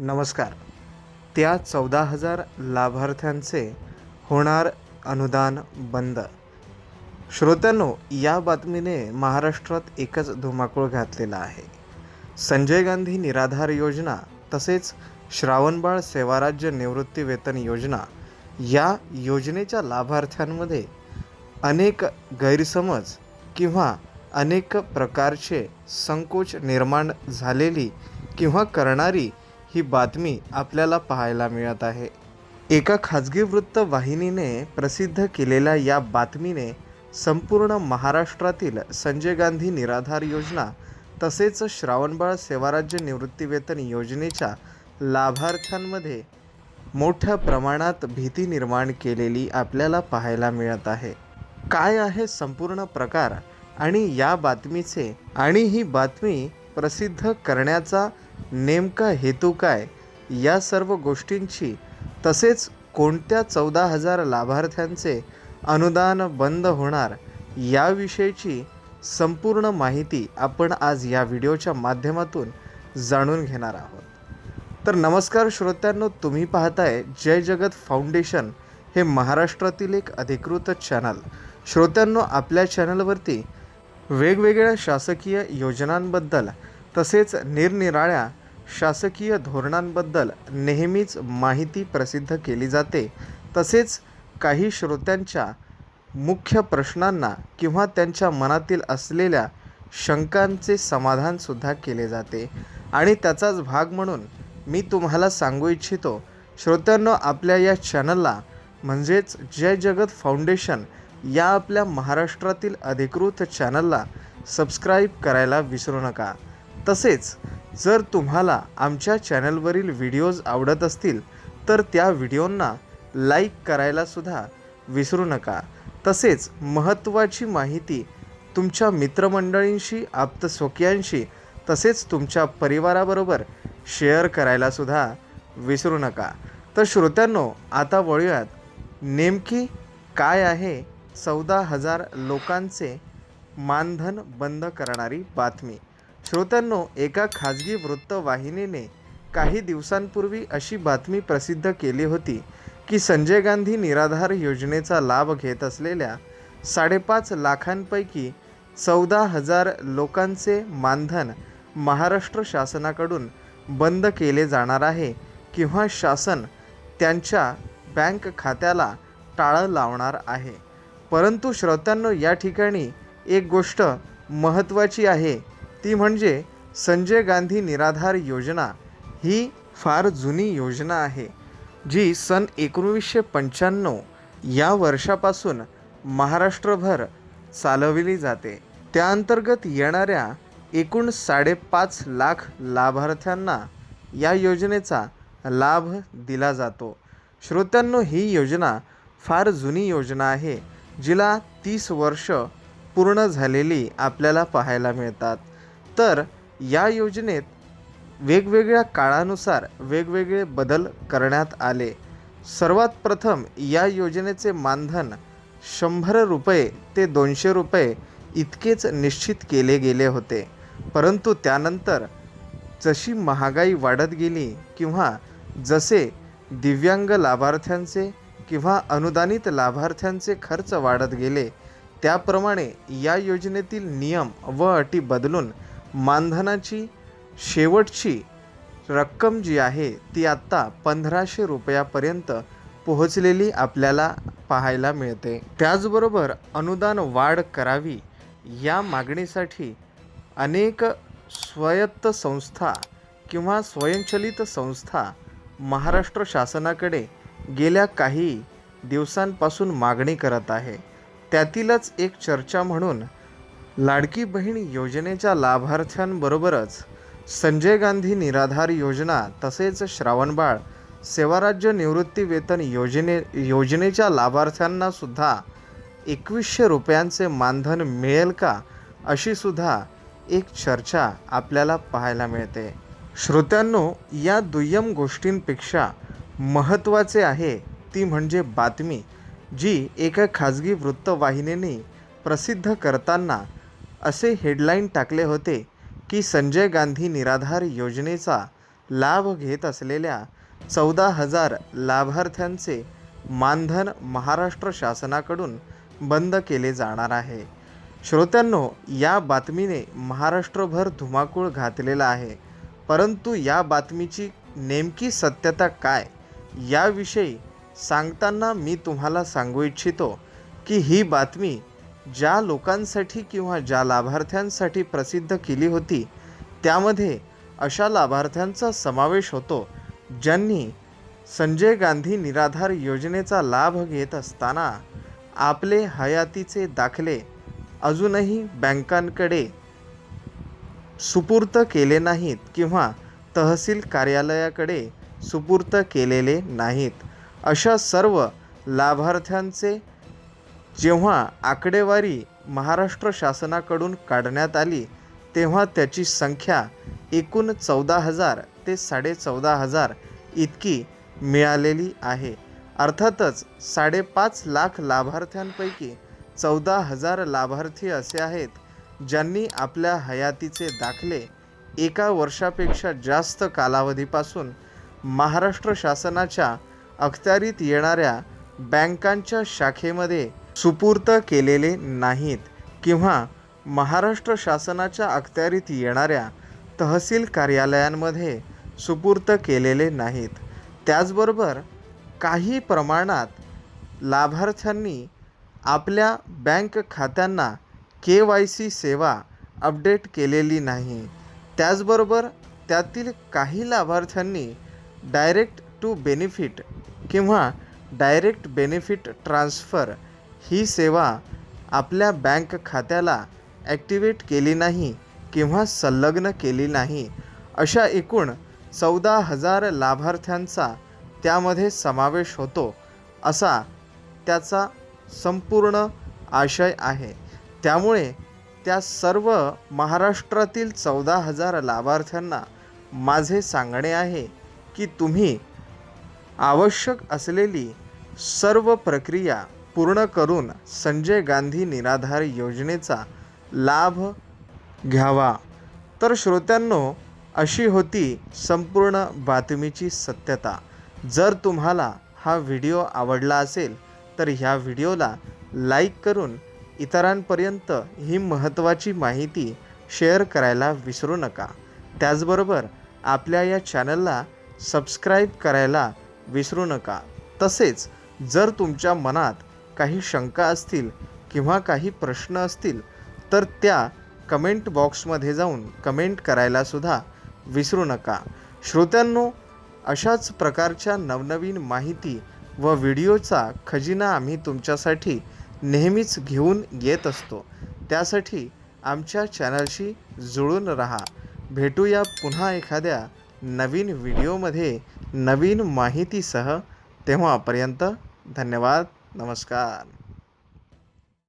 नमस्कार. त्या चौदा हजार लाभार्थ्यांचे होणार अनुदान बंद. श्रोत्यांनो या बातमीने महाराष्ट्रात एकच धुमाकूळ घातलेला आहे. संजय गांधी निराधार योजना तसेच श्रावणबाळ सेवाराज्य निवृत्ती वेतन योजना या योजनेच्या लाभार्थ्यांमध्ये अनेक गैरसमज किंवा अनेक प्रकारचे संकोच निर्माण झालेली किंवा करणारी ही बातमी आपल्याला पाहायला मिळत आहे. एका खाजगी वृत्तवाहिनीने प्रसिद्ध केलेल्या या बातमीने संपूर्ण महाराष्ट्रातील संजय गांधी निराधार योजना तसेच श्रावणबाळ सेवाराज्य निवृत्तीवेतन योजनेच्या लाभार्थ्यांमध्ये मोठ्या प्रमाणात भीती निर्माण केलेली आपल्याला पाहायला मिळत आहे. काय आहे संपूर्ण प्रकार आणि या बातमीचे आणि ही बातमी प्रसिद्ध करण्याचा नेमका हेतू काय? या सर्व गोष्टींची तसेच कोणत्या चौदा हजार लाभार्थ्यांचे अनुदान बंद होणार याविषयीची संपूर्ण माहिती आपण आज या व्हिडिओच्या माध्यमातून जाणून घेणार आहोत. तर नमस्कार श्रोत्यांनो तुम्ही पाहताय जय जगत फाउंडेशन हे महाराष्ट्रातील एक अधिकृत चॅनल. श्रोत्यांनो आपल्या चॅनलवरती वेगवेगळ्या शासकीय योजनांबद्दल तसेच निरनिराळ्या शासकीय धोरणांबद्दल नेहमीच माहिती प्रसिद्ध केली जाते. तसेच काही श्रोत्यांच्या मुख्य प्रश्नांना किंवा त्यांच्या मनातील असलेल्या शंकांचे समाधानसुद्धा केले जाते. आणि त्याचाच भाग म्हणून मी तुम्हाला सांगू इच्छितो श्रोत्यांनो आपल्या या चॅनलला म्हणजेच जय जगत फाउंडेशन या आपल्या महाराष्ट्रातील अधिकृत चॅनलला सबस्क्राईब करायला विसरू नका. तसेच जर तुम्हाला आमच्या चॅनलवरील व्हिडिओज आवडत असतील तर त्या व्हिडिओंना लाईक करायलासुद्धा विसरू नका. तसेच महत्त्वाची माहिती तुमच्या मित्रमंडळींशी आप्तस्वकीयांशी तसेच तुमच्या परिवाराबरोबर शेअर करायलासुद्धा विसरू नका. तर श्रोत्यांनो आता वळूयात नेमकी काय आहे चौदा हजार लोकांचे मानधन बंद करणारी बातमी. श्रोत्यांनो एका खाजगी वृत्तवाहिनीने काही दिवसांपूर्वी अशी बातमी प्रसिद्ध केली होती की संजय गांधी निराधार योजनेचा लाभ घेत असलेल्या साडेपाच लाखांपैकी चौदा हजार लोकांचे मानधन महाराष्ट्र शासनाकडून बंद केले जाणार आहे किंवा शासन त्यांच्या बँक खात्याला टाळं लावणार आहे. परंतु श्रोत्यांनो या ठिकाणी एक गोष्ट महत्त्वाची आहे. ती म्हणजे संजय गांधी निराधार योजना ही फार जुनी योजना आहे जी सन एकोणवीसशे पंच्याण्णव या वर्षापासून महाराष्ट्रभर चालविली जाते. त्या अंतर्गत येणाऱ्या एकूण साडेपाच लाख लाभार्थ्यांना या योजनेचा लाभ दिला जातो. श्रोत्यांनो ही योजना फार जुनी योजना आहे जिला तीस वर्ष पूर्ण झालेली आपल्याला पाहायला मिळतात. तर या योजनेत वेगवेगळ्या काळानुसार वेगवेगळे बदल करण्यात आले. सर्वात प्रथम या योजनेचे मानधन शंभर रुपये ते दोनशे रुपये इतकेच निश्चित केले गेले होते. परंतु त्यानंतर जशी महागाई वाढत गेली किंवा जसे दिव्यांग लाभार्थ्यांचे किंवा अनुदानित लाभार्थ्यांचे खर्च वाढत गेले त्याप्रमाणे या योजनेतील नियम व अटी बदलून मानधनाची शेवटची रक्कम जी आहे ती आत्ता पंधराशे रुपयापर्यंत पोहोचलेली आपल्याला पाहायला मिळते. त्याचबरोबर अनुदान वाढ करावी या मागणीसाठी अनेक स्वायत्त संस्था किंवा स्वयंचलित संस्था महाराष्ट्र शासनाकडे गेल्या काही दिवसांपासून मागणी करत आहे. त्यातीलच एक चर्चा म्हणून लाडकी बहीण योजनेच्या लाभार्थ्यांबरोबरच संजय गांधी निराधार योजना तसेच श्रावणबाळ सेवाराज्य निवृत्ती वेतन योजने योजनेच्या लाभार्थ्यांना सुद्धा एकवीसशे रुपयांचे मानधन मिळेल का अशी सुद्धा एक चर्चा आपल्याला पाहायला मिळते. श्रोत्यांनो या दुय्यम गोष्टींपेक्षा महत्त्वाचे आहे ती म्हणजे बातमी जी एका खाजगी वृत्तवाहिनीने प्रसिद्ध करताना असे हेडलाईन टाकले होते की संजय गांधी निराधार योजनेचा लाभ घेत असलेल्या चौदा हजार लाभार्थ्यांचे मानधन महाराष्ट्र शासनाकडून बंद केले जाणार आहे. श्रोत्यांनो या बातमीने महाराष्ट्रभर धुमाकूळ घातलेला आहे. परंतु या बातमीची नेमकी सत्यता काय याविषयी सांगताना मी तुम्हाला सांगू इच्छितो की ही बातमी ज्या लोकांसाठी किंवा ज्या लाभार्थ्यांसाठी प्रसिद्ध केली होती त्यामध्ये अशा लाभार्थ्यांचा समावेश होतो ज्यांनी संजय गांधी निराधार योजनेचा लाभ घेत असताना आपले हयातीचे दाखले अजूनही बँकांकडे सुपूर्त केले नाहीत किंवा तहसील कार्यालयाकडे सुपूर्त केलेले नाहीत. अशा सर्व लाभार्थ्यांचे जेव्हा आकडेवारी महाराष्ट्र शासनाकडून काढण्यात आली तेव्हा त्याची संख्या एकूण चौदा हजार ते साडेचौदा हजार इतकी मिळालेली आहे. अर्थातच साडेपाच लाख लाभार्थ्यांपैकी चौदा हजार लाभार्थी असे आहेत ज्यांनी आपल्या हयातीचे दाखले एका वर्षापेक्षा जास्त कालावधीपासून महाराष्ट्र शासनाच्या अखत्यारीत येणाऱ्या बँकांच्या शाखेमध्ये सुपूर्त केलेले नाहीत किंवा महाराष्ट्र शासनाच्या अखत्यारीत येणाऱ्या तहसील कार्यालयांमध्ये सुपूर्त केलेले नाहीत. त्याचबरोबर काही प्रमाणात लाभार्थ्यांनी आपल्या बँक खात्यांना के वाय सी सेवा अपडेट केलेली नाही. त्याचबरोबर त्यातील काही लाभार्थ्यांनी डायरेक्ट टू बेनिफिट किंवा डायरेक्ट बेनिफिट ट्रान्स्फर ही सेवा आपल्या बँक खात्याला ॲक्टिवेट केली नाही किंवा संलग्न केली नाही अशा एकूण चौदा हजार लाभार्थ्यांचा त्यामध्ये समावेश होतो असा त्याचा संपूर्ण आशय आहे. त्यामुळे त्या सर्व महाराष्ट्रातील चौदा हजार लाभार्थ्यांना माझे सांगणे आहे की तुम्ही आवश्यक असलेली सर्व प्रक्रिया पूर्ण करून संजय गांधी निराधार योजनेचा लाभ घ्यावा. तर श्रोत्यांनो अशी होती संपूर्ण बातमीची सत्यता. जर तुम्हाला हा व्हिडिओ आवडला असेल तर ह्या व्हिडिओला लाईक करून इतरांपर्यंत ही महत्त्वाची माहिती शेअर करायला विसरू नका. त्याचबरोबर आपल्या या चॅनलला सबस्क्राईब करायला विसरू नका. तसेच जर तुमच्या मनात काही शंका असतील किंवा काही प्रश्न असतील तर त्या कमेंट बॉक्समध्ये जाऊन कमेंट करायलासुद्धा विसरू नका. श्रोत्यांनो अशाच प्रकारच्या नवनवीन माहिती व व्हिडिओचा खजिना आम्ही तुमच्यासाठी नेहमीच घेऊन येत असतो. त्यासाठी आमच्या चॅनलशी जुळून राहा. भेटूया पुन्हा एखाद्या नवीन व्हिडिओमध्ये नवीन माहितीसह. तेव्हापर्यंत धन्यवाद. नमस्कार.